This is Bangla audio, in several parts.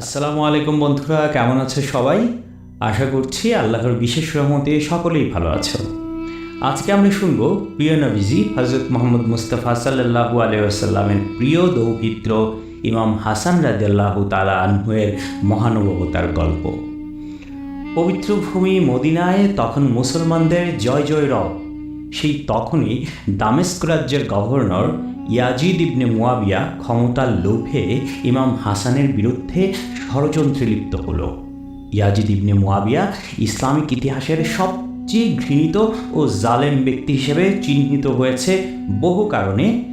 আসসালামু আলাইকুম বন্ধুরা, কেমন আছে সবাই? আশা করছি আল্লাহর বিশেষ রহমতে সকলেই ভালো আছো। আজকে আমরা শুনব প্রিয় নবীজি হজরত মোহাম্মদ মুস্তাফা সাল্লাহু আলাইসাল্লামের প্রিয় দৌহিত্র ইমাম হাসান রাদিয়াল্লাহ তালা আনহুয়ের মহানুভবতার গল্প। পবিত্র ভূমি মদিনায় তখন মুসলমানদের জয় জয় রব সেই তখনই দামেস্ক রাজ্যের গভর্নর ইয়াজিদ ইবনে মুয়াবিয়া ক্ষমতার লোভে ইমাম হাসানের বিরুদ্ধে ষড়যন্ত্রে লিপ্ত হল। ইয়াজিদ ইবনে মুয়াবিয়া ইসলামিক ইতিহাসের সবচেয়ে ঘৃণিত ও জালেম ব্যক্তি হিসেবে চিহ্নিত হয়েছে বহু কারণে।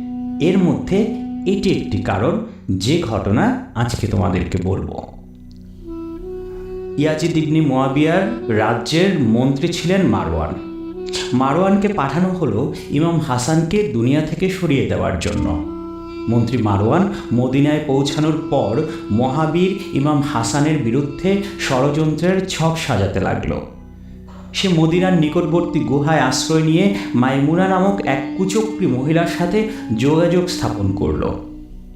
এর মধ্যে এটি একটি কারণ, যে ঘটনা আজকে তোমাদেরকে বলব। ইয়াজিদ ইবনি মোয়াবিয়ার রাজ্যের মন্ত্রী ছিলেন মারওয়ান। মারওয়ানকে পাঠানো হলো ইমাম হাসানকে দুনিয়া থেকে সরিয়ে দেওয়ার জন্য। মন্ত্রী মারোয়ান মদিনায় পৌঁছানোর পর মহাবীর ইমাম হাসানের বিরুদ্ধে ষড়যন্ত্রের ছক সাজাতে লাগল। সে মদিনার নিকটবর্তী গুহায় আশ্রয় নিয়ে মাইমুনা নামক এক কুচক্রী মহিলার সাথে যোগাযোগ স্থাপন করল।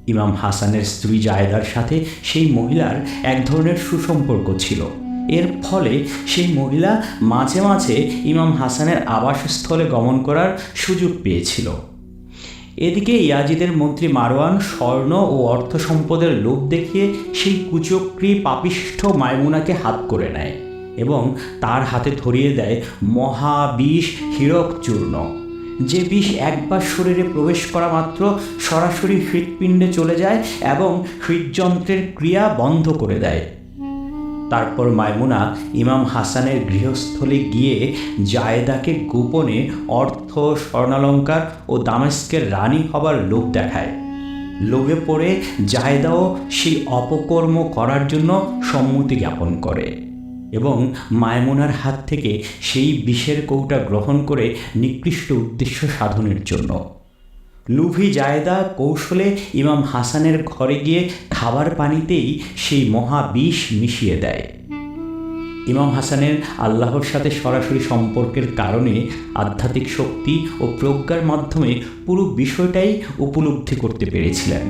ইমাম হাসানের স্ত্রী জায়দার সাথে সেই মহিলার এক ধরনের সুসম্পর্ক ছিল। এর ফলে সেই মহিলা মাঝে মাঝে ইমাম হাসানের আবাসস্থলে গমন করার সুযোগ পেয়েছিল। এদিকে ইয়াজিদের মন্ত্রী মারওয়ান স্বর্ণ ও অর্থ সম্পদের লোভ দেখিয়ে সেই কুচক্রী পাপিষ্ঠ মায়মুনাকে হাত করে নেয় এবং তার হাতে ধরিয়ে দেয় মহাবিষ হীরক চূর্ণ। যে বিষ একবার শরীরে প্রবেশ করা মাত্র সরাসরি হৃৎপিণ্ডে চলে যায় এবং হৃদযন্ত্রের ক্রিয়া বন্ধ করে দেয়। তারপর মাইমুনা ইমাম হাসানের গৃহস্থলে গিয়ে জায়দাকে গোপনে অর্থ, স্বর্ণালঙ্কার ও দামেস্কের রানী হবার লোভ দেখায়। লোভে পড়ে জায়দাও সেই অপকর্ম করার জন্য সম্মতি জ্ঞাপন করে এবং মায়মুনার হাত থেকে সেই বিষের কৌটা গ্রহণ করে নিকৃষ্ট উদ্দেশ্য সাধনের জন্য। লুভি জায়দা কৌশলে ইমাম হাসানের ঘরে গিয়ে খাবার পানিতেই সেই মহা বিষ মিশিয়ে দেয়। ইমাম হাসানের আল্লাহর সাথে সরাসরি সম্পর্কের কারণে আধ্যাত্মিক শক্তি ও প্রজ্ঞার মাধ্যমে পুরো বিষয়টাই উপলব্ধি করতে পেরেছিলেন।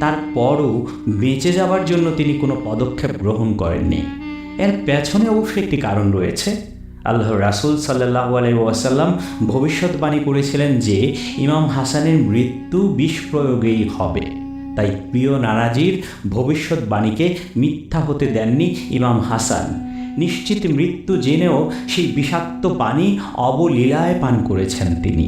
তারপরও বেঁচে যাওয়ার জন্য তিনি কোনো পদক্ষেপ গ্রহণ করেননি। এর পেছনে অবশ্যই একটি কারণ রয়েছে। আল্লাহ রাসুল সাল্লাহ আলাইসাল্লাম ভবিষ্যৎবাণী করেছিলেন যে ইমাম হাসানের মৃত্যু বিষ প্রয়োগেই হবে। তাই প্রিয় নানাজির ভবিষ্যৎবাণীকে মিথ্যা হতে দেননি ইমাম হাসান। নিশ্চিত মৃত্যু জেনেও সেই বিষাক্ত পানি অবলীলায় পান করেছেন তিনি।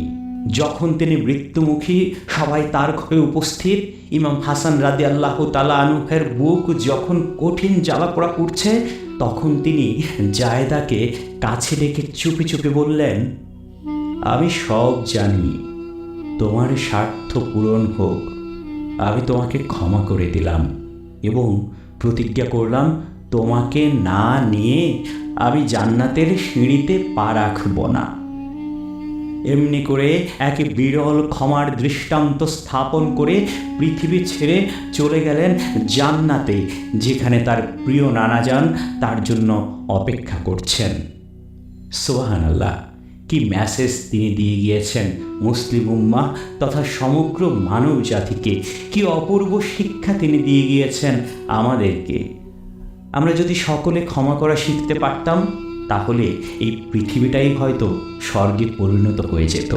যখন তিনি মৃত্যুমুখী সবাই তার ঘরে উপস্থিত, ইমাম হাসান রাদি আল্লাহ তালা আনুহের বুক যখন কঠিন জ্বালা পোড়া করছে তখন তিনি জায়দাকে কাছে ডেকে চুপি চুপি বললেন, আমি সব জানি। তোমার স্বার্থ পূরণ হোক। আমি তোমাকে ক্ষমা করে দিলাম এবং প্রতিজ্ঞা করলাম তোমাকে না নিয়ে আমি জান্নাতের সিঁড়িতে পা রাখব না। এমনি করে এক বিরল ক্ষমার দৃষ্টান্ত স্থাপন করে পৃথিবী ছেড়ে চলে গেলেন জান্নাতে, যেখানে তার প্রিয় নানাজান তার জন্য অপেক্ষা করছেন। সোহান আল্লাহ কি মেসেজ তিনি দিয়ে গিয়েছেন মুসলিম উম্মা তথা সমগ্র মানব জাতিকে? কি অপূর্ব শিক্ষা তিনি দিয়ে গিয়েছেন আমাদেরকে? আমরা যদি সকলে ক্ষমা করা শিখতে পারতাম তাহলে এই পৃথিবীটাই হয়তো স্বর্গে পরিণত হয়ে যেত।